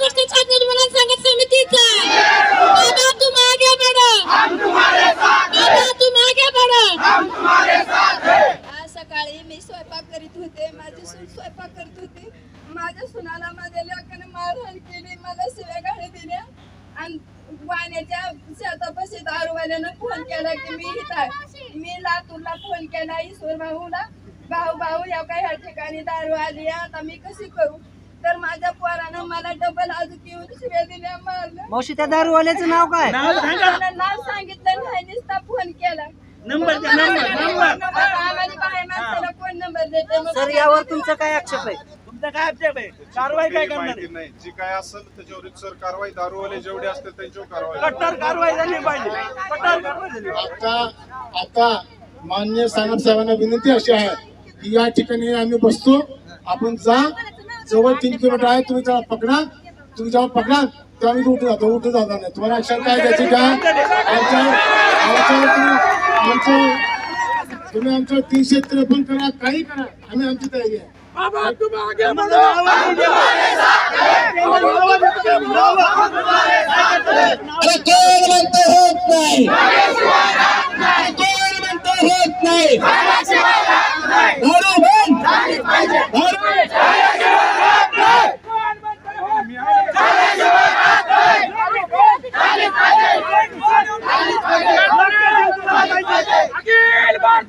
भ्रष्टाचार निर्मूलन संघ समिति का बाबा तुम आगे बढ़ो बाबा तुम आगे बढ़ो आज सकाळी मी स्वयंपाक करीत होते. माझी सून स्वयंपाक करत होती. माझ्या सुनाला माझ्या लोकांना मारहाण केली. मला शिव्या गाडी दिल्या. आणि वाण्याच्या शेतापाशी दारुवाल्यानं फोन केला की मी इथं मी लातूरला फोन केला. ईश्वर भाऊला भाऊ भाऊ या काही ह्या ठिकाणी दारू आली आता मी कशी करू? तर माझ्या पोरानं मला डबल अजून येऊन शिव्या दिल्या मारलं. मावशी त्या दारूवाल्याचं नाव काय? मला नाव सांगितलं नाही नुसता फोन केला. नंबर द्या, नंबर, नंबर. आम्हाला बाहेर माणसाला कोण नंबर देते? मग सर यावर तुमचा काय आक्षेप आहे? तुमचा काय आक्षेप आहे? कारवाई काय काही करणार? माहिती आहे? नाही. जी काय असेल त्याच्यावर सर कारवाई दारूवाले जेवढे असतील त्यांच्यावर कारवाई कट्टर कारवाई झाली पाहिजे. कट्टर कारवाई झाली पाहिजे. आता आता मान्य साहेब साहेबांना विनंती अशी आहे की या ठिकाणी आम्ही बसतो. आपण जा जवळ तीन किलोमीटर आहे तुम्ही जेव्हा पकडा. तुम्ही जेव्हा पकडा. तेव्हा मी उठून जातो. उठून जाणार नाही. तुम्हाला ऍक्शन काय घ्यायची का? आमच्या आमच्या तुम्ही आमचं तुम्ही आमच्या तीनशे त्रेपन्न करा. काही करा. आम्ही आमची तयारी आहे. अरे कोण म्हणतो होत नाही? कोण म्हणतो होत नाही दारू बंद दारू अखिल भारतीय जनता लोकशाही नेमला पाहिजे सामान्य माणसामध्ये काम करून हे करणारा मिसळून काम करणारा एक- एक बाहेर आला. ऐका एक मिनिट, ताई, ताई.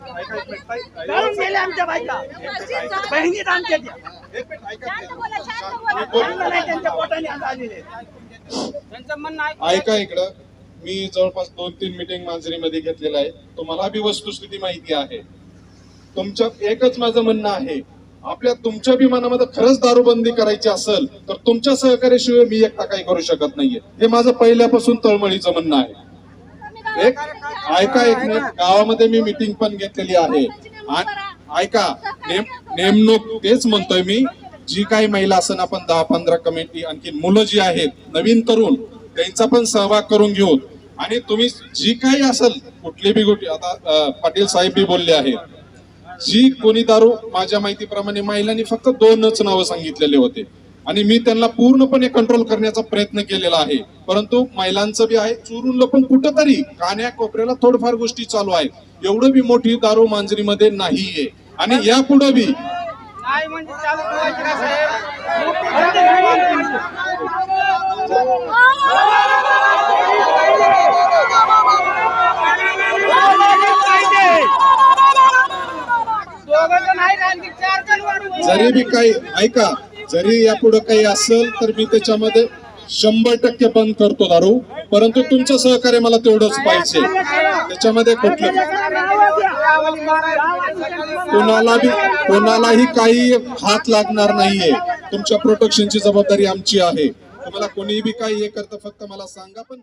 करून गेले आमच्या बायका बहिणीत आमच्या त्या. त्यांच्या पोटाने आलेले त्यांचं म्हणणं ऐका इकडं मी जवळपास दोन तीन मिटिंग मांजरीमध्ये घेतलेलं आहे. तुम्हाला बी वस्तुस्थिती माहिती आहे. तुमच्या एकच माझं म्हणणं आहे. आपल्या तुमच्या विमानामध्ये खरंच दारूबंदी करायची असेल तर तुमच्या सहकार्याशिवाय मी एकटा काही करू शकत नाहीये. हे माझं पहिल्यापासून तळमळीचं म्हणणं आहे. एक ऐका एक गावामध्ये मी मिटिंग पण घेतलेली आहे. ऐका नेम नेमणूक तेच म्हणतोय मी. जी काही महिला असेल आपण दहा पंधरा कमिटी आणखी मुलं जी आहेत नवीन तरुण त्यांचा पण सहभाग करून घेऊन आणि तुम्ही जी काही असेल कुठली बी गोष्टी आता पाटील साहेब बी बोलले आहेत जी कोणी दारू माझ्या माहितीप्रमाणे महिलांनी फक्त दोनच नावं सांगितलेले होते. आणि मी त्यांना पूर्णपणे कंट्रोल करण्याचा प्रयत्न केलेला आहे. परंतु महिलांचं बी आहे चुरून लपून कुठंतरी कान्या कोपऱ्याला थोडफार गोष्टी चालू आहेत. एवढं बी मोठी दारू मांजरीमध्ये नाहीये. आणि यापुढे बी नाही म्हणजे चालू ठेवायची का साहेब दोघं जण आहेत आणखी चार जण वाढून जरी बी काही ऐका जरी यापुढे काही असेल तर मी त्याच्यामध्ये शंभर टक्के बंद करतो दारू. परंतु तुमचं सहकार्य मला तेवढंच पाहिजे. त्याच्यामध्ये कुठलं? कोणाला कोणालाही काही हात लागणार नाहीये. तुमच्या प्रोटेक्शनची जबाबदारी आमची आहे. तुम्हाला कोणीही काही हे करतं फक्त मला सांगा पण